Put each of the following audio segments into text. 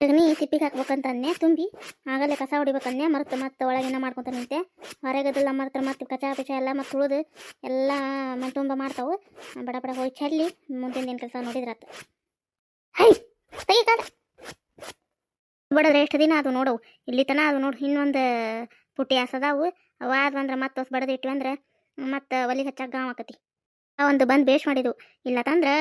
ಸಗಣಿ ಸಿಪ್ಪಿಗೆ ಹಾಕ್ಬೇಕಂತ ತುಂಬಿ. ಆಗಲೇ ಕಸ ಹೊಡಿಬೇಕನ್ನೆ ಮರ್ತು ಮತ್ತೆ ಒಳಗಿನ ಮಾಡ್ಕೊತ ನಿಂತೆ. ಹೊರಗದೆಲ್ಲ ಮರ್ತು ಮತ್ತೆ ಕಚ ಪಿಚ ಎಲ್ಲ ಮತ್ತೆ ತುಳಿದು ಎಲ್ಲ ಮನೆ ತುಂಬ ಮಾಡ್ತಾವು. ಬಡ ಬಡ ಹೋಗಿ ಚೆಲ್ಲಿ. ಮುಂದಿನ ದಿನ ಕೆಲಸ ನೋಡಿದ್ರಾತ ಹೈ, ತೆಗಿ ಕಾಲ. ಬಡದ್ರೆ ಎಷ್ಟು ದಿನ ಅದು ನೋಡವು. ಇಲ್ಲಿ ತನ ಅದು ನೋಡು, ಇನ್ನೊಂದು ಪುಟ್ಟಿ ಹಸದಾವು ಅವ ಆದ್ವಂದ್ರೆ ಮತ್ತೆ ಹೊಸ ಬಡದು ಇಟ್ವಿ ಅಂದ್ರೆ ಮತ್ತೆ ಒಲಿ ಹಚ್ಚಾಕ ಗಾವ್ ಆಕತಿ. ಒಂದು ಬಂದು ಬೇಷ್ ಮಾಡಿದ್ವು. ಇಲ್ಲ ತಂದ್ರೆ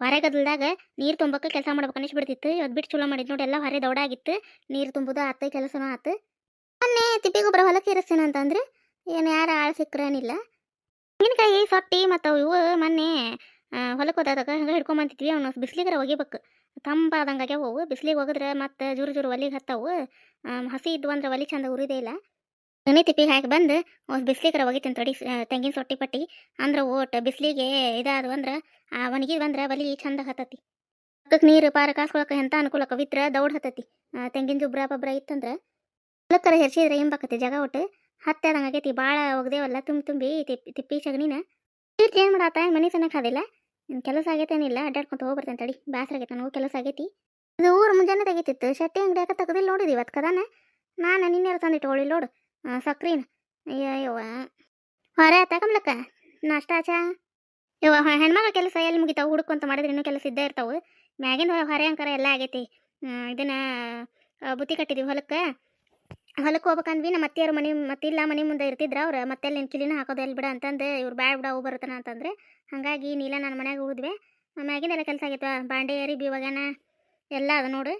ಹೊರಗದಲ್ದಾಗ ನೀರು ತುಂಬಕ್ಕೆ ಕೆಲಸ ಮಾಡ್ಬೇಕು ಅನಿಸ್ ಬಿಡ್ತಿತ್ತು ಇವತ್ತು ಬಿಟ್ಟು ಚಲೋ ಮಾಡಿದ್ ನೋಡಿ ಎಲ್ಲ ಹೊರೆ ದೌಡ ಆಗಿತ್ತು ನೀರು ತುಂಬುದು ಆತ, ಕೆಲಸನೂ ಆತು. ಮೊನ್ನೆ ತಿಪ್ಪಿ ಗೊಬ್ಬರ ಹೊಲಕ್ಕೆ ಇರಿಸ್ತೇನೆ ಅಂತಂದ್ರೆ, ಏನು ಯಾರು ಆಳು ಸಿಕ್ಕರೇನಿಲ್ಲ ತೆಂಗಿನಕಾಯಿ ಸೊಟ್ಟಿ ಮತ್ತು ಇವು ಮೊನ್ನೆ ಹೊಲಕ್ಕೆ ಹೋದಾಗ ಹಂಗೆ ಹಿಡ್ಕೊಂಬಂತಿದ್ವಿ ಅವನು ಬಿಸ್ಲಿಗರ ಒಗಿಬೇಕು. ತಂಪಾದಂಗೆ ಆಗ್ಯಾವ ಬಿಸ್ಲಿಗೆ ಒಗದ್ರೆ ಮತ್ತೆ ಜೂರು ಜೂರು ಒಲಿಗೆ ಹತ್ತವು. ಹಸಿ ಇದ್ವು ಅಂದ್ರೆ ಒಲಿ ಚಂದ ಉರಿದೇ ಇಲ್ಲ. ಎಣ್ಣೆ ತಿಪ್ಪಿಗೆ ಹಾಕಿ ಬಂದು ಬಿಸ್ಲಿಗರ ಒಗಿತೀನಿ ತಡಿ ತೆಂಗಿನ ಸೊಟ್ಟಿ ಪಟ್ಟಿ. ಅಂದ್ರೆ ಓಟ್ ಬಿಸ್ಲಿಗೆ ಇದಾದವು ಅಂದ್ರೆ ಆ ಒಣಗಿ ಬಂದ್ರೆ ಬಲಿ ಚಂದ ಹತ್ತತಿ ಪಕ್ಕಕ್ಕೆ ನೀರು ಪಾರ ಕಾಸ್ಕೊಳಕ್ಕೆ ಎಂತ ಅನುಕೂಲ ಕವಿತ್ರ ದೌಡ್ ಹತ್ತತಿ ತೆಂಗಿನ ಜುಬ್ರ ಪಬ್ರ ಇತ್ತಂದ್ರೆ ಹೊಲಕ್ಕರ ಹೆರ್ಸಿದ್ರೆ ಹಿಂಬಾಕತಿ ಜಾಗ ಒಟ್ಟು? ಹತ್ತೆ ಆದಂಗೆ ಆಗೈತಿ ಭಾಳ ಒಗ್ದೇವಲ್ಲ, ತುಂಬಿ ತುಂಬಿ ತಿಪ್ಪಿ ತಿಪ್ಪಿ ಸಗಣಿನ. ಇಟ್ಟು ಏನು ಮಾಡಾತ, ಮನೆ ಸನಕ್ ಹಾದಿಲ್ಲ. ಕೆಲಸ ಆಗೈತೇನಿಲ್ಲ, ಅಡ್ಡಾಡ್ಕೊಂತ ಹೋಗ್ಬರ್ತೇನೆ ತಡಿ. ಬೇಸರ ಆಗೈತೆ ನನಗೂ ಕೆಲಸ ಆಗೈತಿ. ಇದು ಊರು ಮುಂಜಾನೆ ತೆಗಿತಿತ್ತು, ಶೆಟ್ಟಿ ಅಂಗಡಿ ಯಾಕೆ ತೆಗೆದಿಲ್ಲ ನೋಡಿದಿ ಇವತ್ತು ನಾನು ನಿನ್ನೆ ತಂದಿಟ್ಟು ಹೋಳಿ ನೋಡು. ಸಕ್ರಿನ ಅಯ್ಯೋ ಹೊರೆ ತಗೊಂಬ್ಲಕ್ಕ ನಾಷ್ಟ ಆಚಾ? ಕೆಲಸ ಎಲ್ಲಿ ಮುಗಿತಾವು? ಹುಡುಕೊಂತ ಮಾಡಿದ್ರೆ ಇನ್ನೂ ಕೆಲಸ ಇದ್ದೇ ಇರ್ತಾವೆ. ಮ್ಯಾಗಿನ ಹೊರೆ ಅಂಕರ ಎಲ್ಲ ಆಗೈತಿ. ಇದನ್ನು ಬುತ್ತಿ ಕಟ್ಟಿದೀವಿ ಹೊಲಕ್ಕೆ. ಹೊಲಕ್ಕೆ ಹೋಗ್ಬೇಕಂದ್ವಿ. ನಮ್ಮ ಅತ್ತೆಯವ್ರ ಮನೆ ಮತ್ತಿಲ್ಲ ಮನೆ ಮುಂದೆ ಇರ್ತಿದ್ರ ಅವ್ರು. ಮತ್ತೆ ನಿನ್ನ ಕಿಲಿನ ಹಾಕೋದು ಎಲ್ಲಿ ಬಿಡ ಅಂತಂದು ಇವ್ರು ಬ್ಯಾಡ ಬಿಡ ಅವು ಬರುತ್ತಾನ ಅಂತಂದ್ರೆ. ಹಾಗಾಗಿ ನೀಲ ನನ್ನ ಹೋದ್ವಿ ಮ್ಯಾಗಿನ ಮ್ಯಾಗಿಂದೆಲ್ಲ ಕೆಲಸ ಆಗೈತೆ ಬಾಂಡೆ ಏರಿ ಒಗ್ಯಾನ ಎಲ್ಲ ಅದು ನೋಡು.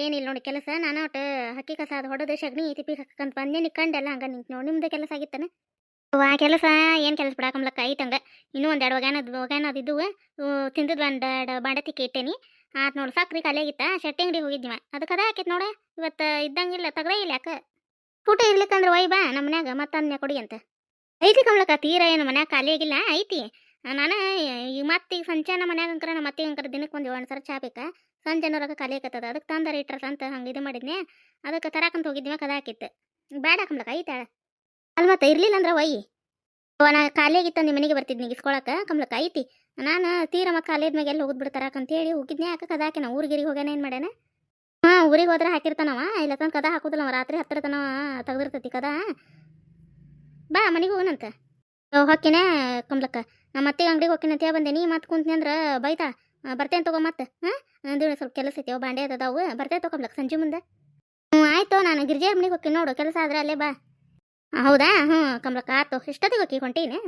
ಏನಿಲ್ಲ ನೋಡಿ ಕೆಲಸ. ನಾನು ಒಟ್ಟು ಹಕ್ಕಿ ಕಸ ಅದು ಹೊಡೆದು, ಸಗಣಿ, ತಿಪ್ಪಿ ಹಾಕಂತ ಬಂದೆ. ನಿಕ್ಕಂಡೆಲ್ಲ ಹಂಗೆ ನಿಂತು ನೋಡಿ, ನಿಮ್ದು ಕೆಲಸ ಆಗಿತ್ತಾನೆ? ಆ ಕೆಲಸ ಏನು ಕೆಲಸ ಬಿಡಾಕಂಬ್ಲಕ್ಕ ಐತಂಗೆ ಇನ್ನೂ ಒಂದು ಎರಡು ಒಗ್ಯಾನದು ಒಗ್ಯಾನದು ಅದಿದ್ದು ತಿಂದದ್ದು ಒಂದು ಎರಡು ಬಾಂಡೆ ತಿಕ್ಕಿ ಇಟ್ಟೇನಿ ಆತ್ ನೋಡಿ, ಸಕ್ರಿ ಖಾಲಿ ಆಗಿತ್ತ. ಶೆಟ್ಟಿ ಅಂಗಡಿ ಹೋಗಿದ್ವಿ ಅದಕ್ಕೆ ಅದ ಹಾಕಿತ್ತು ನೋಡ. ಇವತ್ತು ಇದ್ದಂಗಿಲ್ಲ ತಗದೇ ಇಲ್ಲ ಯಾಕೆ? ಊಟ ಇರ್ಲಿಕ್ಕಂದ್ರೆ ಒಯ್ ಬಾ ನಮ್ಮ ಮನ್ಯಾಗ ಮತ್ತೆ ಅನ್ಯ ಕೊಡಿ ಅಂತ. ಐತಿ ಕಮ್ಲಕ್ಕ ತೀರ ಏನು ಮನ್ಯಾಗ ಖಾಲಿ ಆಗಿಲ್ಲ ಐತಿ ನಾನು ಈಗ ಮತ್ತೆ ಈಗ ನಮ್ಮ ಮನ್ಯಾಗ ಅಂಕರ, ನಮ್ಮ ಮತ್ತೆ ಅಂಕರ ದಿನಕ್ಕೆ ಒಂದು ಏಳು ಸರ ಚಾ ಬೇಕಾ. ಸಂಜೆನವ್ರಾಗ ಖಾಲಿ ಆಕತ್ತದ. ಅದಕ್ಕೆ ತಂದ ಇಟ್ರ ಅಂತ ಹಂಗೆ ಇದು ಮಾಡಿದ್ನೆ. ಅದಕ್ಕೆ ತರಾಕಂತ ಹೋಗಿದ್ವಿ ಕದ ಹಾಕಿತ್ತು. ಬೇಡ ಕಮ್ಲಕ್ಕ ಐತಾಳ. ಅಲ್ಲಿ ಮತ್ತೆ ಇರ್ಲಿಲ್ಲ ಅಂದ್ರೆ ಒಯ್ಯಿ ನಾ ಖಾಲಿ ಆಗಿತ್ತು ನಿಮ್ಮ ಮನೆಗೆ ಬರ್ತಿದ್ನಿ ಇಸ್ಕೊಳಕ್ಕೆ ಕಮ್ಲಕ್ಕ ಐತಿ. ನಾನು ತೀರ ಮತ್ತೆ ಖಾಲಿ ಎಲ್ಲಿ ಹೋಗಿದ್ ಬಿಡ್ತಾರ ಅಂತ ಹೇಳಿ ಹೋಗಿದ್ನೆ ಯಾಕೆ ಕದ ಹಾಕಿನ ಊರಿಗಿರಿಗೆ ಹೋಗ್ಯಾನ ಏನು ಮಾಡ್ಯಾನ? ಹಾಂ, ಊರಿಗೆ ಹೋದ್ರೆ ಹಾಕಿರ್ತಾನವ ಇಲ್ಲ ತಂದು ಕದ ಹಾಕುದಿಲ್ಲ ಅವ. ರಾತ್ರಿ ಹತ್ತಿರ ತನವ ತೆಗ್ದಿರ್ತೈತಿ ಕದ. ಬಾ ಮನೆಗೆ ಓ ಹೊಕ್ಕಿನ ಕಮ್ಲಕ್ಕ. ನಮ್ಮ ಅತ್ತೆಗೆ ಅಂಗಡಿಗೆ ಹೋಗಿನಂತೆ ಬಂದೆ. ನೀ ಮತ್ತೆ ಕುಂತ್ನಿ ಅಂದ್ರೆ ಬೈತಾ ಬರ್ತೇನೆ ತಗೋ ಮತ್ತೆ. ಹಾಂ? ನಂದು ಸ್ವಲ್ಪ ಕೆಲಸ ಐತೆ ಬಾಂಡೆ ಅದಾವು. ಬರ್ತೇನೆ ತಗೊಮ್ಲಕ್ಕ ಸಂಜೆ ಮುಂದೆ. ಹ್ಞೂ ಆಯ್ತು, ನಾನು ಗಿರ್ಜೆ ಮನೆಗೆ ಹೋಗಿ ನೋಡು, ಕೆಲಸ ಆದ್ರೆ ಅಲ್ಲೇ ಬಾ. ಹೌದಾ? ಹ್ಞೂ ಕಮ್ಲಕ್ಕ, ಆತು, ಎಷ್ಟೊತ್ತಿಗೆ ಹೋಗಿ ಹೊಂಟೀನಿ?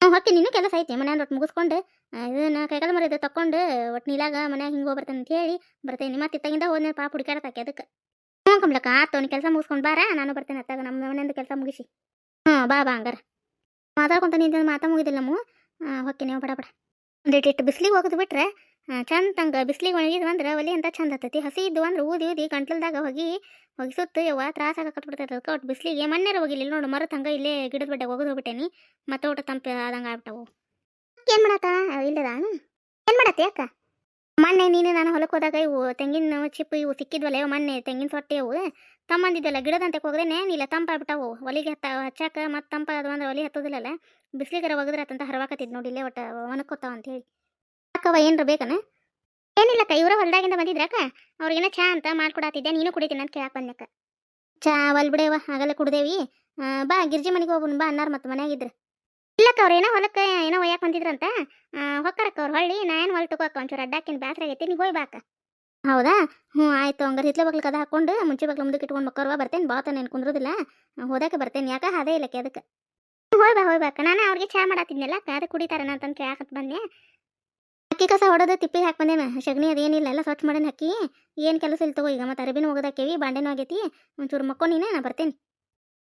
ಹ್ಞೂ ಹೊಕ್ಕಿ ನೀನು ಕೆಲಸ ಐತಿ, ಮನ್ಯಾಗ ಒಟ್ಟು ಮುಗಿಸ್ಕೊಂಡು. ಇದನ್ನ ಕೈಕಾಲ ಮರಿದ ತಕೊಂಡು ಒಟ್ಟು ನೀಲಾಗ ಮನ್ಯಾಗ ಹಿಂಗೆ ಹೋಗ್ಬರ್ತೇನೆ ಅಂತ ಹೇಳಿ ಬರ್ತೇನೆ. ಮತ್ತೆ ಇತ್ತಾಗಿಂದ ಹೋದ್ನೆ ಪಾಪ ಹುಡುಕಾಡತಾಕೆ ಅದಕ್ಕೆ. ಹ್ಞೂ ಕಮ್ಲಕ್ಕ, ಆತು ನೀ ಕೆಲಸ ಮುಗಿಸ್ಕೊಂಡು ಬಾರ, ನಾನು ಬರ್ತೇನೆ ಅತ್ತಾಗ, ನಮ್ಮ ಮನೆಯಿಂದ ಕೆಲಸ ಮುಗಿಸಿ. ಹ್ಞೂ ಬಾ ಬಾ, ಹಂಗಾರ. ಮಾತಾಡ್ಕೊಂತ ನಿಂತ ಮಾತಾ ಮುಗಿದಿಲ್ಲ ನಮ್ಮ ಹೊಕ್ಕೆ ನೀವು ಬಡ ಬಡ. ಒಂದಿಟ್ಟು ಬಿಸ್ಲಿಗೆ ಹೋಗೋದು ಬಿಟ್ರೆ ಚಂದಂಗೆ ಬಿಸಿಲಿಗೆ ಒಣಗಿದ್ವು ಅಂದ್ರೆ ಒಲೆ ಅಂತ ಚಂದ ಹತ್ತೈತಿ. ಹಸಿ ಇದ್ವು ಅಂದ್ರೆ ಊದಿ ಊದಿ ಗಂಟ್ಲದಾಗ ಹೋಗಿ ಹೋಗಿ ಸುತ್ತು ಯವ್ವ ತ್ರಾಸ ಆಗಕತ್ಬಿಡ್ತೈತೆ ಅದಕ್ಕೆ ಒಟ್ಟು ಬಿಸಿಲಿಗೆ. ಮಣ್ಣೇರ ಹೋಗಿಲ್ಲ ನೋಡು ಮರ ತಂಗ ಇಲ್ಲೇ ಗಿಡದ ಬಡ್ಡೆ ಹೋಗೋದು ಹೋಗ್ಬಿಟ್ಟೇನಿ ಮತ್ತೆ ಊಟ ತಂಪ ಆದಂಗೆ ಆಗ್ಬಿಟ್ಟವು. ಏನು ಮಾಡತ್ತ ಇಲ್ಲದ? ಏನು ಮಾಡತ್ತೆ ಅಕ್ಕ? ಮೊನ್ನೆ ನೀನು ನಾನು ಹೊಲಕ್ಕೆ ಹೋದಾಗ ಇವು ತೆಂಗಿನ ಚಿಪ್ಪು ಇವು ಸಿಕ್ಕಿದ್ವಲ್ಲ ಇವು ಮೊನ್ನೆ ತೆಂಗಿನ ಸೊಟ್ಟೆ ಇವು. ತಮ್ಮಂದಿದ್ದಲ್ಲ ಗಿಡದಂತೆ ಹೋಗದೇನೆ ನೀಲ ತಂಪಾಗ್ಬಿಟ್ಟವು ಒಲಿಗೆ ಹತ್ತ ಹಚ್ಚಾಕ ಮತ್ತೆ ಅದು ಅಂದ್ರೆ ಒಲಿ ಹತ್ತೋದಿಲ್ಲಲ್ಲ. ಬಿಸ್ಲಿಗರ ಒಗದ್ರತ್ತಂತ ಹರವಾಕತ್ತಿದ್ ನೋಡಿ ಇಲ್ಲೇ ಒಟ್ಟು ಒಣಕೋತಾವ ಅಂತ ಹೇಳಿ. ಅಕ್ಕವ ಏನ್ರ ಬೇಕನ? ಏನಿಲ್ಲಕ್ಕ, ಇವರ ಹೊಲ್ದಾಗಿಂದ ಬಂದಿದ್ರಕ್ಕ ಅವ್ರಿಗೇನ ಚಾ ಅಂತ ಮಾಡ್ಕೊಡತ್ತಿದ್ದೆ ನೀನು ಕುಡಿತೀನಿ ಅಂತ ಕೇಳಕ್ ಬಂದಕ್ಕ ಚಾ, ಒಲ್ ಬಿಡೇವ ಆಗಲ್ಲ ಕುಡ್ದೇವಿ. ಬಾ, ಗಿರ್ಜಿ ಮನೆಗೆ ಹೋಗುನ್ ಬಾ, ಅನ್ನಾರ ಮತ್ತೆ ಮನ್ಯಾಗಿದ್ರು ಇಲ್ಲಕ್ಕ, ಅವ್ರ ಏನೋ ಹೊಲಕ್ಕೆ ಏನೋ ಒಯ್ಯಾಕ ಬಂದಿದ್ರಂತ. ಹೊಕ್ಕರಕ್ಕ ಅವ್ರು ಹೊಳ್ಳಿ, ನಾ ಏನು ಹೊಲ್ ತಗೋಕ ಒಂಚೂರು ಅಡ್ಡಾಕಿನ ಬ್ಯಾಸ್ರ ಆಗೈತಿ ನೀವು ಹೋಯ್ ಬಾಕ ಹೌದಾ? ಹ್ಞೂ, ಆಯ್ತು, ಹಂಗಾರೆ ಹಿತ್ಲ ಬಗ್ಲ ಕದ ಹಾಕೊಂಡು, ಮುಂಚೆ ಬಗ್ಲ ಮುಂದಕ್ಕೆ ಇಟ್ಕೊಂಡು ಮಕ್ಕರ್ವ ಬರ್ತೇನೆ ಬಾತ ನಾನು ಕುಂದ್ರೋದಿಲ್ಲ. ಹೋದಕ್ಕೆ ಬರ್ತೇನೆ, ಯಾಕೆ? ಅದೇ ಇಲ್ಲಕ್ಕೆ ಅದಕ್ಕೆ ಹೋಯ್ ಬಾ, ಹೋಯ್ ಬಾಕ ನಾನು ಅವ್ರಿಗೆ ಚಾ ಮಾಡತ್ತಿದ್ನಲ್ಲ ಅದು ಕುಡಿತಾರನ ಅಂತಂದು ಕೇಳಾಕತ್ ಬಂದೆ. ಅಕ್ಕಿ ಕಸ ಹೊಡೆದು ತಿಪ್ಪಿ ಹಾಕಿ ಬಂದೇನ. ಸಗಣಿ ಅದೇನಿಲ್ಲ, ಎಲ್ಲ ಸ್ವಚ್ಛ ಮಾಡೇನ ಅಕ್ಕಿ. ಏನು ಕೆಲಸ ಇಲ್ಲ ತಗೋ, ಈಗ ಮತ್ತೆ ಅರಬಿನೂ ಹೋಗೋದಾಕೇವಿ ಬಾಂಡೆನೂ ಆಗೈತಿ. ಒಂಚೂರು ಮಕ್ಕೊಂಡಿನ ನಾ ಬರ್ತೇನೆ.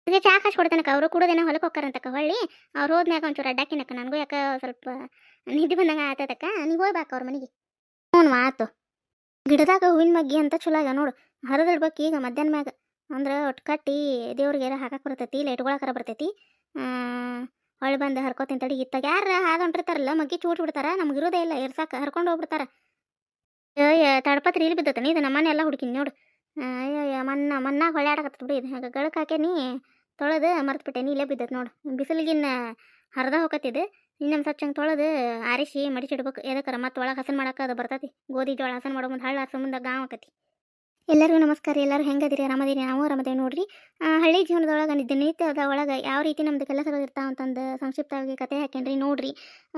ಈಗ ಚಾ ಕಾಸು ಕೊಡ್ತೇನಕ್ಕ, ಅವರು ಕುಡೋದೇನ ಹೊಲಕ್ಕೆ ಹೋಗ್ತಾರಂತಕ್ಕ ಹೊಳ್ಳಿ. ಅವ್ರು ಹೋದ್ಮ್ಯಾಗ ಒಂಚೂರು ಅಡ್ಡಾಕಿನಕ್ಕ ನನಗೂ ಯಾಕೆ ಸ್ವಲ್ಪ ನಿದ್ದೆ ಬಂದಂಗೆ ಆತದಕ್ಕ. ನೀವು ಹೋಗ್ಬೇಕು ಅವ್ರ ಮನೆಗೆ. ಹ್ಞೂ ಆತು ಗಿಡದಾಗ ಹೂವಿನ ಮಗ್ಗಿ ಅಂತ ಚಲೋ ಆಗ ನೋಡು. ಹರಿದಿಡ್ಬೇಕು ಈಗ ಮಧ್ಯಾಹ್ನ ಮ್ಯಾಗ. ಅಂದ್ರೆ ಒಟ್ಟು ಕಟ್ಟಿ ದೇವ್ರಿಗೆ ಹಾಕಕ್ಕೆ ಬರ್ತೈತಿ ಲೈಟ್ಗಳಾಕರ ಬರ್ತೈತಿ. ಹೊಳ್ಳಿ ಬಂದು ಹರ್ಕೋತೀನಿ ತಡಿ ಇತ್ತಾಗ ಯಾರು ಹಾದು ಹೊಂಟಿರ್ತಾರಲ್ಲ, ಮಗ್ಗಿ ಚೂಟ್ ಬಿಡ್ತಾರ, ನಮ್ಗೆ ಇರೋದೇ ಇಲ್ಲ ಎರ್ಸಾಕ ಹರ್ಕೊಂಡು ಹೋಗ್ಬಿಡ್ತಾರ. ಅಯ್ಯ ತಡಪತ್ರಿ, ಇಲ್ಲಿ ಬಿದ್ದತನಿ ಇದು ನಮ್ಮನೆ ಎಲ್ಲ ಹುಡುಕಿನಿ ನೋಡು. ಅಯ್ಯಯ್ಯ ಮಣ್ಣ ಮನ್ನಾಗ ಹೊಳ್ಯಾಡಕತ್ತ ಬಿಡಿ, ಇದು ಹಾಗೆ ಗಳಕ್ಕೆ ಹಾಕೇನಿ ತೊಳೆದು ಮರ್ತ್ಬಿಟ್ಟೇನಿ ಇಲ್ಲೇ ಬಿದ್ದತ್ ನೋಡು. ಬಿಸಿಲಿಗಿನ್ನ ಹರಿದ ಹೋಗತ್ತಿದ್ದು ಇನ್ನೊಂದು ಸ್ವಚ್ಛ ಹಂಗೆ ತೊಳೆದು ಆರಿಸಿ ಮಡಿಚಿಡ್ಬೇಕು ಎದಕ್ಕರ ಮತ್ತೆ ಒಳಗೆ ಹಸನ್ ಮಾಡಕ್ಕೆ ಅದು ಬರ್ತೈತಿ, ಗೋಧಿ ಜೋಳ ಹಸನ್ ಮಾಡೋ ಮುಂದೆ ಹಳ್ಳ ಹಸನ್ ಮುಂದೆ ಗಾಂವ್ ಆಕತಿ. ಎಲ್ಲರಿಗೂ ನಮಸ್ಕಾರ, ಎಲ್ಲರೂ ಹೆಂಗದಿರಿ? ಆರಾಮದಿರಿ? ನಾವು ಆರಾಮದೇವಿ ನೋಡ್ರಿ. ಹಳ್ಳಿ ಜೀವನದೊಳಗೆ ದಿನನಿತ್ಯದ ಒಳಗೆ ಯಾವ ರೀತಿ ನಮ್ದು ಕೆಲಸಗಳು ಇರ್ತಾವಂತಂದು ಸಂಕ್ಷಿಪ್ತವಾಗಿ ಕತೆ ಹಾಕೇನ್ರಿ ನೋಡ್ರಿ.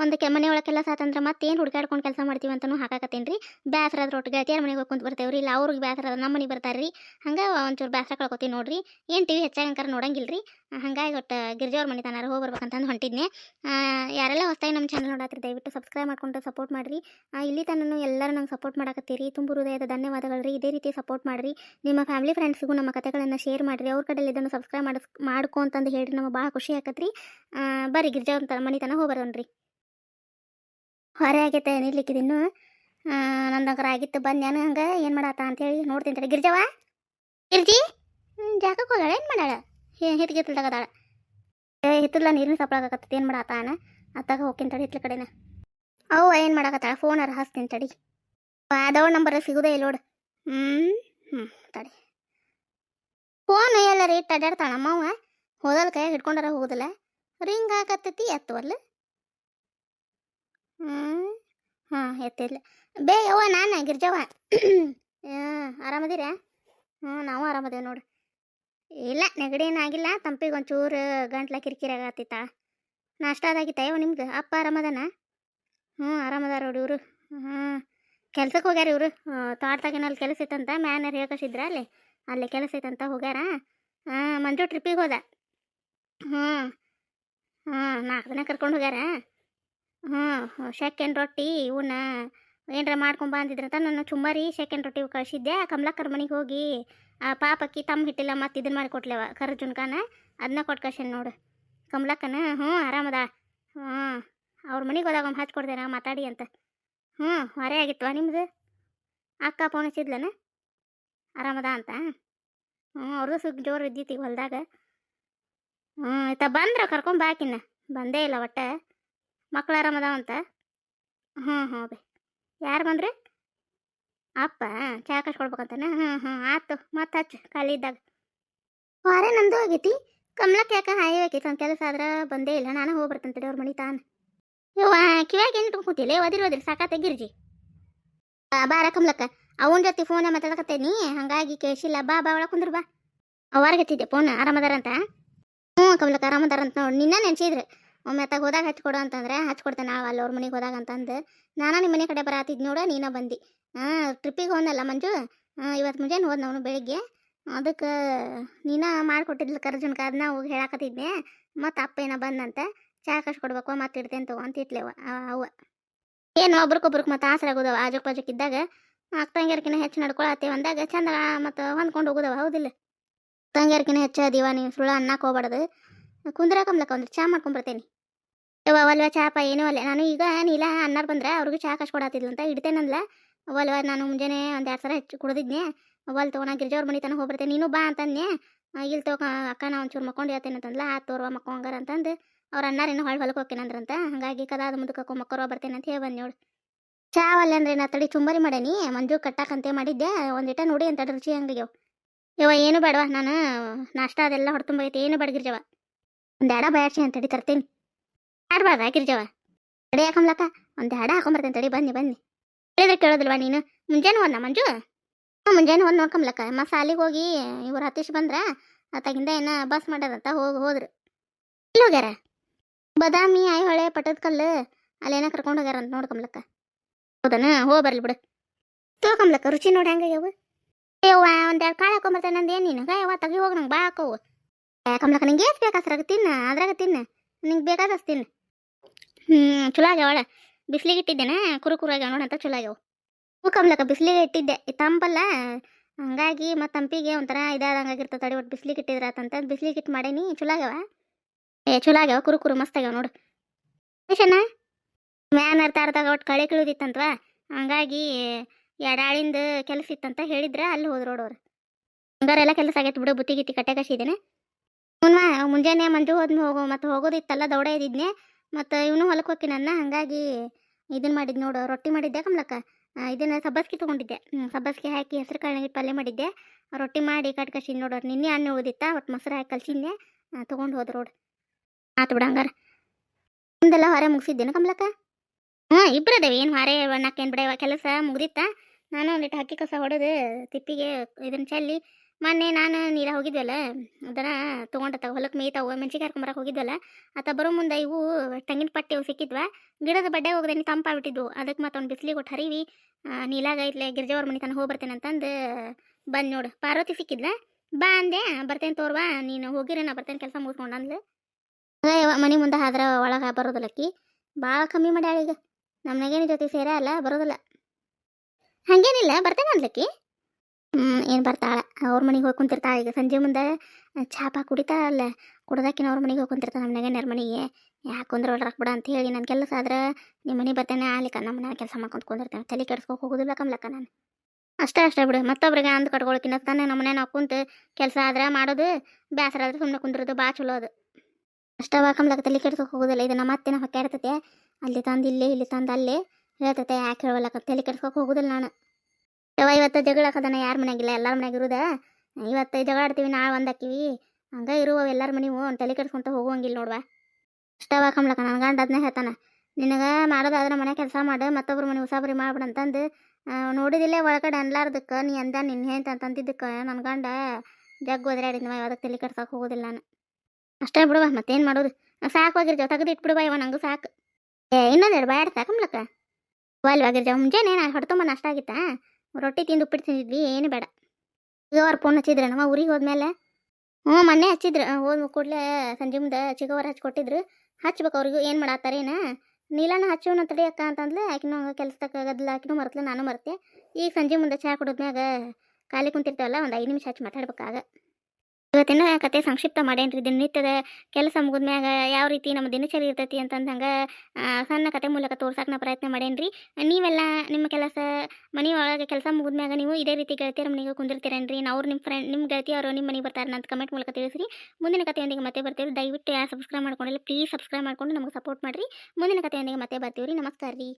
ಒಂದು ಮನೆ ಒಳಗೆ ಕೆಲಸ ಆತಂದ್ರೆ ಮತ್ತೇನು ಹುಡುಕಾಡ್ಕೊಂಡು ಕೆಲಸ ಮಾಡ್ತೀವಿ ಅಂತಲೂ ಹಾಕಾಕತ್ತೇನ್ರಿ. ಬೇಸರ ಅದ್ರ ಒಟ್ಟು ಗೆಳತಿಯರ ಮನೆಗೆ ಹೋಗಿ ಕುಂತ ರೀ ಇಲ್ಲ ಅವ್ರಿಗೆ ಬೇಸರ ನಮ್ಮ ಮನೆಗೆ ಬರ್ತಾರ್ರಿ. ಹಂಗೆ ಒಂಚೂರು ಬೇಸರ ಕಳ್ಕೊತೀವಿ ನೋಡ್ರಿ. ಏನು ಟಿ ವಿ ಹೆಚ್ಚಾಗಿ ಅಂಕರ ನೋಡಂಗಿಲ್ಲ ರೀ ಹಂಗಾಗಿ ಒಟ್ಟು ಗಿರ್ಜಾವ್ರ ಮನೆ ತನಾರು ಹೋಗಿ ಬರ್ಬೇಕಂತಂದು ಹೊಂಟಿದ್ನೆ. ಯಾರೆಲ್ಲ ಹೊಸ್ತಾಗಿ ನಮ್ಮ ಚಾನಲ್ ನೋಡಾತ್ರಿ, ದಯವಿಟ್ಟು ಸಬ್ಸ್ಕ್ರೈಬ್ ಮಾಡ್ಕೊಂಡು ಸಪೋರ್ಟ್ ಮಾಡಿರಿ. ಇಲ್ಲಿ ಎಲ್ಲರೂ ನಂಗೆ ಸಪೋರ್ಟ್ ಮಾಡಕತ್ತೀರಿ. ತುಂಬ ಹೃದಯದ ಧನ್ಯವಾದಗಳು ರೀ ಇದೇ ರೀತಿ ಸಪೋರ್ಟ್ ಮಾಡಿರಿ. ನಿಮ್ಮ ಫ್ಯಾಮಿಲಿ ಫ್ರೆಂಡ್ಸ್ಗೂ ನಮ್ಮ ಕಥೆಗಳನ್ನು ಶೇರ್ ಮಾಡಿರಿ. ಅವ್ರ ಕಡೆಯಲ್ಲಿ ಇದನ್ನು ಸಬ್ಸ್ಕ್ರೈಬ್ ಮಾಡಿಸ್, ಮಾಡ್ಕೊ ಅಂತಂದು ಹೇಳ್ರಿ. ನಮಗೆ ಭಾಳ ಖುಷಿ ಆಕತ್ರಿ. ಬರ್ರಿ ಗಿರ್ಜಾ ಮನೆ ತನಕ ಹೋಗ್ಬರೋನ್ರಿ ಹೊರೆ ಆಗೈತೆ ನಿಲ್ಲಿಕ್ಕಿದಿನ್ನು ನಂದಂಕರ ಆಗಿತ್ತು, ಬಂದು ನಾನು ಹಂಗೆ ಏನು ಮಾಡಾತ ಅಂತೇಳಿ ನೋಡ್ತೀನಿ ತಡಿ. ಗಿರ್ಜವ? ಗಿರ್ಜಿ? ಜಾಗಕ್ಕೆ ಹೋಗ್ಯಾಳ, ಏನು ಮಾಡ್ಯಾಳ? ಹಿತ್ಗೆ ಹಿತ್ತಲ್ದಾಗದಾಳ ಏ ಹಿತ್ತಲ್ಲ ನೀರಿನ ಸಪ್ಳಾಗತ್ತದ ಏನು ಮಾಡಾತ ಅಣ್ಣ ಅತ್ತಾಗ ಹೋಗ್ತೀನಿ ತಡಿ ಹಿತ್ತಲ ಕಡೆನ. ಅವು ಏನು ಮಾಡಾಕತ್ತಾಳ? ಫೋನರ ಹಚ್ತೀನಿ ತಡಿ. ಅದವಳ ನಂಬರ್ ಸಿಗುದೇ ಇಲ್ಲ ನೋಡು. ಹ್ಞೂ ಹ್ಞೂ ತಡಿ. ಫೋನ್ ಎಲ್ಲರ ಇಟ್ಟು ಅಡ್ಡಾಡ್ತಾಳ ಅಮ್ಮವ ಹೋದಲ್ ಕೈಯಾಗ ಹಿಡ್ಕೊಂಡಾರ ಹೋಗುದಿಲ್ಲ. ರಿಂಗ್ ಹಾಕತ್ತೈತಿ, ಎತ್ತುವಲ್ಲ. ಹ್ಞೂ ಹಾಂ ಎತ್ತಿಲ್ಲ ಬೇ, ಯವ್ವ, ನಾನು ಗಿರ್ಜವ್ವ. ಹಾಂ ಆರಾಮದಿರ? ಹ್ಞೂ ನಾವು ಆರಾಮದೇವೆ ನೋಡು. ಇಲ್ಲ, ನೆಗಡಿ ಆಗಿಲ್ಲ. ತಂಪಿಗೆ ಒಂಚೂರು ಗಂಟ್ಲ ಕಿರಿಕಿರಿ ಆಗತ್ತಿತ್ತ. ನಾಷ್ಟ ಅದಾಗಿತ್ತ ಯವ್ವ ನಿಮ್ಗೆ ಅಪ್ಪ ಆರಾಮದನ? ಹ್ಞೂ ಆರಾಮದಾರ ನೋಡಿ ಇವರು. ಹ್ಞೂ ಕೆಲ್ಸಕ್ಕೆ ಹೋಗ್ಯಾರ ಇವರು. ತೋಟದಾಗಿನಲ್ಲಿ ಕೆಲಸ ಇತ್ತಂತ ಮ್ಯಾನರ್ ಹೇಳ್ಕಸಿದ್ರ ಅಲ್ಲಿ. ಅಲ್ಲಿ ಕೆಲಸ ಐತಂತ ಹೋಗ್ಯಾರ. ಹಾಂ ಮಂಜು ಟ್ರಿಪ್ಪಿಗೆ ಹೋದ. ಹ್ಞೂ ಹಾಂ ನಾಲ್ಕು ದಿನ ಕರ್ಕೊಂಡು ಹೋಗ್ಯಾರ. ಹ್ಞೂ ಸೆಕೆಂಡ್ ರೊಟ್ಟಿ ಇವನ್ನ ಏನರ ಮಾಡ್ಕೊಂಡ್ ಬಂದಿದ್ರಂತ ನಾನು ಚುಮ್ಮರಿ ಸೆಕೆಂಡ್ ರೊಟ್ಟಿ ಕಳಿಸಿದ್ದೆ. ಕಮಲಾಕರ್ ಮನೆಗೆ ಹೋಗಿ ಆ ಪಾಪಕ್ಕಿ ತಮ್ಮ ಹಿಟ್ಟಿಲ್ಲ ಮತ್ತು ಇದನ್ನ ಮಾಡಿ ಕೊಟ್ಲೇವ ಕರ್ಜುನ್ಕಾನ ಅದನ್ನ ಕೊಟ್ಟು ನೋಡು. ಕಮಲಾಕನ ಹ್ಞೂ ಆರಾಮದ. ಹ್ಞೂ ಅವ್ರ ಮನೆಗೆ ಹೋದಾಗ ಒಮ್ಮೆ ಹಚ್ಕೊಡ್ದೆ ನಾ ಮಾತಾಡಿ ಅಂತ. ಹ್ಞೂ ಹೊರೆ ಆಗಿತ್ವಾ ನಿಮ್ದು? ಅಕ್ಕ ಹಚ್ಚಿದ್ಲನ? ಆರಾಮದ ಅಂತ? ಹ್ಞೂ ಅವ್ರದ್ದು ಸುಗ್ ಜೋರು ಇದ್ದಿತ್ತು ಈಗ ಹೊಲ್ದಾಗ. ಹ್ಞೂ ಆಯ್ತಾ ಬಂದ್ರೆ ಕರ್ಕೊಂಬಾಕಿನ ಬಂದೇ ಇಲ್ಲ ಒಟ್ಟ. ಮಕ್ಳು ಆರಾಮದಾವ ಅಂತ? ಹ್ಞೂ ಹ್ಞೂ ಬೇ. ಯಾರು ಬಂದ್ರಿ? ಅಪ್ಪ ಚಾ ಕಟ್ಕೊಡ್ಬೇಕಂತಾನ ಹ್ಞೂ ಹ್ಞೂ ಆಯ್ತು ಮತ್ತೆ ಹಚ್ಚು ಖಾಲಿ ಇದ್ದಾಗ. ವಾರೆ ನಂದು ಆಗೈತಿ. ಕಮಲಕ್ಕೆ ಯಾಕೆ ಹಾಯ್ಬೇಕಿತ್ತು ಒಂದು ಕೆಲಸ ಆದ್ರೆ ಬಂದೇ ಇಲ್ಲ. ನಾನು ಹೋಗಿ ಬರ್ತೇನೆ ತಡಿ ಅವ್ರ ಮನೆ ತಾನು. ಇವ ಕಿವ್ಯಾಗ ಏನು ಕೂತಿಲ್ಲ ಒದಿರಿ ಒದಿರಿ ಸಾಕಾತ ಗಿರ್ಜಿ. ಆ, ಬಾರ ಕಮಲಕ್ಕ. ಅವನ ಜೊತೆ ಫೋನ್ ಮಾತಾಡಕತ್ತೇನಿ ಹಂಗಾಗಿ ಕೇಳಿಸಿಲ್ಲ. ಬಾ ಬಾ ಒಳಗೆ ಕುಂದ್ರು ಬಾ. ಅವರ ಗತ್ತಿದ್ದೆ ಫೋನ್ ಆರಾಮದಾರಂತ ಹ್ಞೂ ಕಮಲಕ್ಕ ಆರಾಮದಾರಂತ ನೋಡಿ. ನಿನ್ನ ನೆನ್ಸಿದ್ರು. ಒಮ್ಮೆ ಅತ್ತಾಗ ಹೋದಾಗ ಹಚ್ಕೊಡು ಅಂತಂದ್ರೆ ಹಚ್ಕೊಡ್ತೇನೆ ನಾವು ಅಲ್ಲಿ ಅವ್ರ ಮನೆಗೆ ಹೋದಾಗ ಅಂತಂದು. ನಾನು ನಿಮ್ಮ ಮನೆ ಕಡೆ ಬರತ್ತಿದ್ ನೋಡ, ನೀನ ಬಂದು. ಹಾಂ ಟ್ರಿಪ್ಪಿಗೆ ಹೋದಲ್ಲ ಮಂಜು? ಇವತ್ತು ಮುಂಜಾನೆ ಹೋದ್ ನಾವು ಬೆಳಿಗ್ಗೆ. ಅದಕ್ಕೆ ನೀನ ಮಾಡಿಕೊಟ್ಟಿದ್ಲು ಕರ್ಜುನ್ಕ ಅದನ್ನ ಹೋಗಿ ಹೇಳಾಕತ್ತಿದ್ದೆ ಮತ್ತು ಅಪ್ಪ ಏನೋ ಬಂದಂತೆ ಚಾ ಕಷ್ಟ ಕೊಡ್ಬೇಕು, ಮತ್ತೆ ಇಡ್ತೇನೆ ತಗೋ ಅಂತ ಇಟ್ಲೇವ ಅವ ಏನು ಒಬ್ರಿಗೊಬ್ರಿಗೆ ಮತ್ತು ಆಸರೆ ಆಗೋದವ, ಆಜುಕ್ ಪಾಜುಕ್ ಇದ್ದಾಗ? ಅಕ್ಕಂಗಿರ್ಕಿನ ಹೆಚ್ಚು ನಡ್ಕೊಳತ್ತೇವೆ ಅಂದಾಗ, ಚಂದ ಮತ್ತು ಹೊಂದ್ಕೊಂಡು ಹೋಗೋದವ, ಹೌದಿಲ್ಲ? ತಂಗಿಯರ್ಕಿನ ಹೆಚ್ಚು ಅದೀವ ನೀವು ಸುಳ್ಳು ಅನ್ನಕ್ಕೆ ಹೋಗ್ಬಾರ್ದು. ಕುಂದ್ರ ಕಮ್ಲಕ್ಕ ಒಂದು ಚಾ ಮಾಡ್ಕೊಂಬರ್ತೇನೆ. ಯವ್ವ ಚಾಪ ಏನು ಅಲ್ಲ. ನಾನು ಈಗ ನೀಲ ಅನ್ನಾರು ಬಂದ್ರೆ ಅವ್ರಿಗೂ ಚಾ ಕಷ್ಟ ಕೊಡತ್ತಿದ್ಲು ಅಂತ ಇಡ್ತೇನಲ್ಲ ಒಲ್ವ ನಾನು ಮುಂಜಾನೆ ಒಂದು ಎರಡು ಸಲ ಹೆಚ್ಚು ಕುಡ್ದಿದ್ನೆ. ಒಲ್ ತಗೋ ನಾ ಗಿರ್ಜವ್ರ ಮನೆ ತನಕ ಹೋಗ್ಬರ್ತೇನೆ ನೀನು ಬಾ ಅಂತಂದೆ ಇಲ್ಲಿ ತಗೋ ಅಕ್ಕ, ನಾ ಒಂಚೂರು ಮಕ್ಕೊಂಡು ಹೇಳ್ತೇನೆ ಅಂತಂದ್ಲ. ಆ ತೋರ್ವ ಮಕ್ಕೊಂಗಾರ ಅಂತಂದು ಅವ್ರ ಅನ್ನಾರೇನು ಹೊಳ್ ಹೊಲಕ್ಕೆ ಹೋಗ್ತೇನಂದ್ರಂತ ಹಂಗಾಗಿ ಕದಾದ ಮುಂದಕ್ಕೆ ಮಕ್ಕರು ಬರ್ತೇನೆ ಅಂತ ಹೇಳಿ ಬಂದು ನೋಡು. ಚಾ ಅಲ್ಲ ಅಂದ್ರೆ ನಾ ತಡಿ ಚುಂಬರಿ ಮಾಡೇನಿ ಮಂಜು ಕಟ್ಟಾಕಂತೆ ಮಾಡಿದ್ದೆ. ಒಂದಿಟ ನೋಡಿ ಅಂತ ರುಚಿ ಹಂಗಾಗ್ಯವ ಯವ್ವ, ಏನು ಬೇಡವಾ, ನಾನು ನಾಷ್ಟ ಅದೆಲ್ಲ ಹೊಡ್ತುಂಬೈತೆ ಏನು ಬೇಡ ಗಿರ್ಜವ ಒಂದು ಎಡ ಬಯಾಡ್ಸಿ ಅಂತ ತಡಿ ತರ್ತೀನಿ. ಆಡ್ಬಾರ್ದ ಗಿರ್ಜವ ತಡಿ ಹಾಕೊಂಬ್ಲಕ್ಕ ಒಂದು ಹಾಡ ಹಾಕೊಂಬರ್ತೇನೆ ತಡಿ. ಬನ್ನಿ ಬನ್ನಿ. ಹೇಳಿದ್ರೆ ಕೇಳೋದಿಲ್ವಾ ನೀನು? ಮುಂಜಾನೆ ಒಂದ ಮಂಜು? ಮುಂಜಾನೆ ಹೋದ್ ನೋಡ್ಕೊಂಬ್ಲಕ್ಕ ಮತ್ತು ಅಲ್ಲಿಗೆ ಹೋಗಿ ಇವ್ರು ಹತ್ತಿಸ್ ಬಂದ್ರ ಅತ್ತಾಗಿಂದ ಏನ ಬಸ್ ಮಾಡ್ಯಾರಂತ ಹೋಗಿ ಹೋದ್ರು. ಇಲ್ಲಿ ಹೋಗ್ಯಾರ? ಬದಾಮಿ, ಐಹೊಳೆ, ಪಟ್ಟದ ಕಲ್ಲು ಅಲ್ಲೇನ ಕರ್ಕೊಂಡು ಹೋಗ್ಯಾರ ಅಂತ ನೋಡ್ಕೊಂಬ್ಲಕ್ಕ ಹೌದನ? ಹೋಗಿ ಬರ್ಲಿ ಬಿಡು. ತಗೋಕಂಬ್ಲಕ್ಕ ರುಚಿ ನೋಡಿ ಹೆಂಗ ಯವ್ವ ಯವ್ವ ಒಂದೆರಡು ಕಾಳು ಹಾಕೊಂಬರ್ತೇನೆ ನಂದು ಏನು ನೀನು ಯವ್ವ, ತಗಿ ಹೋಗಿ ನಂಗೆ ಬಾ ಹಾಕೋವು. ಯಾಕಂಬ್ಲಕ್ಕ ನಿಂಗೆ ಏಟ್ ಬೇಕಾಸ್ರಾಗ ತಿನ್ನ, ಅದ್ರಾಗ ತಿನ್ನ. ನಿಂಗೆ ಬೇಕಾದಷ್ಟು ತಿನ್ನು. ಹ್ಞೂ ಚಲೋ ಆಗ್ಯಾವಳ ಬಿಸಿಲಿಗೆ ಇಟ್ಟಿದ್ದೇನೆ, ಕುರು ಕುರು ಆಗ್ಯಾವ ನೋಡಂತ ಚಲೋ ಆಗ್ಯಾವ. ಹೂ ಕಮ್ಲಕ್ಕ, ಬಿಸಿಲಿಗೆ ಇಟ್ಟಿದ್ದೆ. ತಂಪಲ್ಲ, ಹಂಗಾಗಿ ಮತ್ತು ತಂಪಿಗೆ ಒಂಥರ ಇದಾದಂಗಾಗಿರ್ತದೆ ತಡಿ ಒಟ್ಟು ಬಿಸಿಲಿಗೆ ಇಟ್ಟಿದ್ರಾತಂತ ಬಿಸಿಲಿಗೆ ಇಟ್ಟು ಮಾಡೇನಿ, ಚಲೋ ಆಗ್ಯಾವ. ಏ, ಚಲೋ ಆಗ್ಯಾವ, ಕುರು ಕುರು ಮಸ್ತ್ ಆಗ್ಯಾವ ನೋಡು. ಮ್ಯಾನ್ ಅರ್ಥ ಅರ್ಧಾಗ ಒಟ್ಟು ಕಳೆ ಕಿಳಿದಿತ್ತಂತವ? ಹಂಗಾಗಿ ಎಡಾಳಿಂದ ಕೆಲಸ ಇತ್ತಂತ ಹೇಳಿದ್ರ ಅಲ್ಲಿ ಹೋದ್ರು ನೋಡೋರು ಹಂಗಾರೆಲ್ಲ ಕೆಲಸ ಆಗೈತೆ ಬಿಡು, ಬುತ್ತಿ ಗಿತ್ತಿ ಕಟ್ಟೆ ಕಸಿದ್ದೇನೆ ಮುಂಜಾನೆ ಮಂಜು ಹೋದ್ಮೆ ಹೋಗೋ ಮತ್ತೆ ಹೋಗೋದಿತ್ತಲ್ಲ, ದೌಡ ಇದ್ದಿದ್ನೆ ಮತ್ತು ಇವನು ಹೊಲಕ್ಕೆ ನನ್ನ ಹಾಗಾಗಿ ಇದನ್ನು ಮಾಡಿದ್ದು ನೋಡು, ರೊಟ್ಟಿ ಮಾಡಿದ್ದೆ ಕಮಲಕ್ಕ. ಇದನ್ನ ಸಬ್ಬಸ್ಗೆ ತೊಗೊಂಡಿದ್ದೆ. ಸಬ್ಬಸ್ಗೆ ಹಾಕಿ ಹೆಸರು ಕಾಳಿನ ಪಲ್ಯ ಮಾಡಿದ್ದೆ. ರೊಟ್ಟಿ ಮಾಡಿ ಕಟ್ ಕಸಿದ್ ನೋಡೋರು ನಿನ್ನೆ ಹಣ್ಣು ಉಳಿದಿತ್ತ ಒಟ್ಟು ಮೊಸರು ಹಾಕಿ ಕಲ್ಸಿದ್ನೆ. ತೊಗೊಂಡು ಹೋದ್ರು ನೋಡು. ಆತು ಬಿಡ ಹಂಗಾರ. ನಿಮ್ದೆಲ್ಲ ಹೊರೆ ಮುಗಿಸಿದ್ದೇನು ಕಮ್ಲಕ್ಕ? ಹ್ಞೂ ಇಬ್ಬರದೇವಿ ಏನು ಹೊರೆ ಏನು ಬಿಡವ ಕೆಲಸ ಮುಗ್ದಿತ್ತ? ನಾನು ಒಂದಿಟ್ಟು ಹಕ್ಕಿ ಕಸ ಹೊಡೆದು ತಿಪ್ಪಿಗೆ ಇದನ್ನ ಚೆಲ್ಲಿ ಮೊನ್ನೆ ನಾನು ನೀರ ಹೋಗಿದ್ವಲ್ಲ ಅದನ್ನ ತೊಗೊಂಡತ್ತ ಹೊಲಕ್ಕೆ ಮೇಯ್ತಾವು ಮೆಣಸಿಗೆ ಹರ್ಕೊಂಬರಕ್ಕೆ ಹೋಗಿದ್ವಲ್ಲ, ಆತ ಬರೋ ಮುಂದೆ ಇವು ತೆಂಗಿನ ಪಟ್ಟಿ ಅವು ಸಿಕ್ಕಿದ್ವ, ಗಿಡದ ಬಡ್ಡೆ ಹೋಗದೆ ತಂಪಾಗ್ಬಿಟ್ಟಿದ್ವು ಅದಕ್ಕೆ ಮತ್ತೊಂದು ಬಿಸಿಲಿಗೆ ಕೊಟ್ಟು ಹರಿವಿ ನೀಲಾಗ ಇಟ್ಲೆ ಗಿರ್ಜವ್ರ ಮನೆ ತನಕ ಹೋಗಿ ಬರ್ತೇನೆ ಅಂತಂದು ಬಂದು ನೋಡು, ಪಾರ್ವತಿ ಸಿಕ್ಕಿದ್ಲ, ಬಾ ಅಂದೆ, ಬರ್ತೇನೆ ತೋರ್ವಾ, ನೀನು ಹೋಗಿರ, ನಾ ಬರ್ತೇನೆ ಕೆಲಸ ಮುಗಿಸ್ಕೊಂಡು ಅಂದ್ಲು. ಮನೆ ಮುಂದೆ ಆದ್ರೆ ಒಳಗೆ ಬರೋದಿಲ್ಲಕ್ಕಿ ಭಾಳ ಕಮ್ಮಿ ಮಾಡ್ಯಾಳ ಈಗ ನಮ್ಮ ಜೊತೆ ಸೇರ ಅಲ್ಲ, ಬರೋದಿಲ್ಲ. ಹಂಗೇನಿಲ್ಲ, ಬರ್ತೇನೆ ಅಂದ್ಲಕ್ಕಿ ಏನು ಬರ್ತಾಳೆ? ಅವ್ರ ಮನೆಗೆ ಹೋಗಿ ಕುಂತಿರ್ತಾಳೆ. ಈಗ ಸಂಜೆ ಮುಂದೆ ಚಾಪಾ ಕುಡಿತಾಳಲ್ಲ, ಕುಡ್ದಾಕಿನ ಅವ್ರ ಮನೆಗೆ ಹೋಗಿ ಕುಂತಿರ್ತಾಳೆ ನಮ್ಮ ನೆರ ಮನೆಗೆ. ಯಾಕೆ ಕುಂದ್ರ ಹೊಡ್ರಕ್ ಬಿಡ ಅಂತ ಹೇಳಿ ನನ್ನ ಕೆಲಸ ಆದ್ರೆ ನಿಮ್ಮ ಮನೆ ಬರ್ತೇನೆ ಆಲಿಕ ನಮ್ಮ ಮನೆ ಕೆಲಸ ಮಾಡ್ಕೊಂತ ಕುಂದಿರ್ತೇನೆ. ತಲೆ ಕೆಡ್ಸ್ಕೊಕ್ಕೆ ಹೋಗೋದಿಲ್ಲ ಕಮ್ಲಕ್ಕ ನಾನು. ಅಷ್ಟೇ ಅಷ್ಟೇ ಬಿಡು. ಮತ್ತೊಬ್ಬರಿಗೆ ಅಂದ್ ಕಟ್ಕೊಳಕಿನ ತಾನೇ ನಮ್ಮ ಮನೆ ನಾವು ಕುಂತು ಕೆಲಸ ಆದ್ರೆ ಮಾಡೋದು ಬೇಸರ ಆದ್ರೆ ಸುಮ್ಮನೆ ಕುಂದಿರೋದು ಭಾಳ ಚಲೋ ಅದು. ಅಷ್ಟೇ ಕಮ್ಲಕ್ಕ ತಲೆ ಕೆಡ್ಸ್ಕೊಕ್ ಹೋಗೋದಿಲ್ಲ. ನಮ್ಮ ಅತ್ತೆನ ಹೊಕ್ಕ ಇರ್ತೈತೆ ಅಲ್ಲಿ ತಂದು ಇಲ್ಲಿ ಇಲ್ಲಿ ತಂದು ಅಲ್ಲಿ ಹೇಳ್ತೈತೆ. ಯಾಕೆ ಹೇಳವಲ್ಲಕ್ಕ, ತಲೆ ಕೆಡ್ಸ್ಕೊಕ್ಕೆ ಹೋಗೋದಿಲ್ಲ ನಾನು. ಯವ್ವ, ಇವತ್ತು ಜಗಳ ಹಾಕದನ ಯಾರ ಮನೆಗಿಲ್ಲ ಎಲ್ಲಾರ ಮನ್ಯಾಗ ಇರುದ? ಇವತ್ತ ಜಗಳ ಆಡ್ತೀವಿ ನಾಳೆ ಒಂದಾಕಿವಿ ಹಂಗ ಇರುವ ಎಲ್ಲಾರ ಮನೆವು ಒಂದು ತಲೆ ಕೆಡ್ಸ್ಕೊಂತ ಹೋಗುವಂಗಿಲ್ಲ ನೋಡ್ವಾ. ಅಷ್ಟವ ಕಮ್ಲಕ್ಕ ನನ್ನ ಗಂಡ ಅದನ್ನ ಹೇಳ್ತಾನ. ನಿನಗೆ ಮಾಡೋದಾದ್ರೆ ಮನೆ ಕೆಲಸ ಮಾಡು, ಮತ್ತೊಬ್ರ ಮನೆ ಉಸಾಬರಿ ಮಾಡ್ಬಿಡು ಅಂತಂದು ನೋಡಿದಿಲ್ಲ ಒಳಗಡೆ ಅನ್ಲಾರ್ದಕ್ಕೆ, ನೀ ಅಂದ ನಿನ್ನ ಹೇಳ್ತ ಅಂತಂದಿದ್ದಕ್ಕೆ ನನ್ನ ಗಂಡ ಜಗ್ ಒದರಾಡಿದ್ವ ಅದಕ್ಕೆ ತಲೆ ಕೆಡ್ಸಕ್ಕೆ ಹೋಗೋದಿಲ್ಲ ನಾನು. ಅಷ್ಟೇ ಬಿಡುವ, ಮತ್ತೇನು ಮಾಡೋದು? ಸಾಕು ಆಗಿರ್ಜಾವ ತೆಗೆದು ಇಟ್ಬಿಡುವ ಇವ ನಂಗೂ ಸಾಕು. ಏ ಇನ್ನೊಂದೆರಡು ಬಾಯ್ ಸಾಕಮ್ಲಕ್ಕ ಅಲ್ವಾ ಗಿರ್ಜಾವ ಮುಂಜಾನೆ ನಾನು ಹೊಡ್ತೊಂಬ ನಷ್ಟ ಆಗಿತ್ತಾ? ರೊಟ್ಟಿ ತಿಂದು ಉಪ್ಪಿಟ್ಟು ತಿಂದಿದ್ವಿ, ಏನು ಬೇಡ. ಈಗ ಫೋನ್ ಹಚ್ಚಿದ್ರು ನಮ್ಮ ಊರಿಗೆ ಹೋದ್ಮೇಲೆ. ಹ್ಞೂ, ಮೊನ್ನೆ ಹಚ್ಚಿದ್ರು. ಹೋದ ಕೂಡಲೇ ಸಂಜೆ ಮುಂದೆ ಚಿಕ್ಕವ್ರು ಹಚ್ಚಿ ಹಚ್ಬೇಕು ಅವ್ರಿಗೂ, ಏನು ಮಾಡತ್ತಾರೇನ ನೀಲನ ಹಚ್ಚೋನ ತಡಿ ಅಕ್ಕ ಅಂತಂದ್ಲೆ. ಆಕಿನೂ ಹಂಗೆ ಕೆಲಸಕ್ಕೆ ಗದ್ದಲ, ಆಕಿನೂ ಮರ್ತಲೆ, ನಾನು ಮರ್ತೆ. ಈಗ ಸಂಜೆ ಮುಂದೆ ಚಹಾ ಕುಡಿದ್ಮ್ಯಾಗ ಖಾಲಿ ಕುಂತಿರ್ತೇವಲ್ಲ, ಒಂದು ಐದು ನಿಮಿಷ ಹಚ್ಚಿ ಮಾತಾಡ್ಬೇಕಾಗ. ಇವತ್ತಿನ ಕತೆ ಸಂಕ್ಷಿಪ್ತ ಮಾಡೇನ್ರಿ ದಿನನಿತ್ಯದ ಕೆಲಸ ಮುಗಿದ್ಮ್ಯಾಗ ಯಾವ ರೀತಿ ನಮ್ಮ ದಿನಚರಿ ಇರ್ತೈತಿ ಅಂತಂದು ಹಂಗೆ ಸಣ್ಣ ಕತೆ ಮೂಲಕ ತೋರ್ಸಕ್ಕೆ ನಾ ಪ್ರಯತ್ನ ಮಾಡೇನ್ರಿ ನೀವೆಲ್ಲ ನಿಮ್ಮ ಕೆಲಸ, ಮನೆ ಒಳಗೆ ಕೆಲಸ ಮುಗಿದ್ಮ್ಯಾಗ ನೀವು ಇದೇ ರೀತಿ ಗೆಳತಿಯರ ಮನೆಗೆ ಕುಂದಿರ್ತೀರೇನ್ರಿ? ನಾವು ನಿಮ್ಮ ಫ್ರೆಂಡ್ ನಿಮ್ಮ ಗೆಳತಿಯವರು ನಿಮ್ಮ ಮನೆಗೆ ಬರ್ತಾರೆ ಅಂತ ಕಮೆಂಟ್ ಮೂಲಕ ತಿಳಿಸ್ರಿ. ಮುಂದಿನ ಕಥೆಯೊಂದಿಗೆ ಮತ್ತೆ ಬರ್ತೀವಿ ದಯವಿಟ್ಟು ಯಾರು ಸಬ್ಸ್ಕ್ರೈಬ್ ಮಾಡ್ಕೊಂಡಿಲ್ಲ ಪ್ಲೀಸ್ ಸಬ್ಸ್ಕ್ರೈಬ್ ಮಾಡ್ಕೊಂಡು ನಮಗೆ ಸಪೋರ್ಟ್ ಮಾಡಿರಿ. ಮುಂದಿನ ಕಥೆಯೊಂದಿಗೆ ಮತ್ತೆ ಬರ್ತೀವಿ ರೀ ನಮಸ್ಕಾರ ರೀ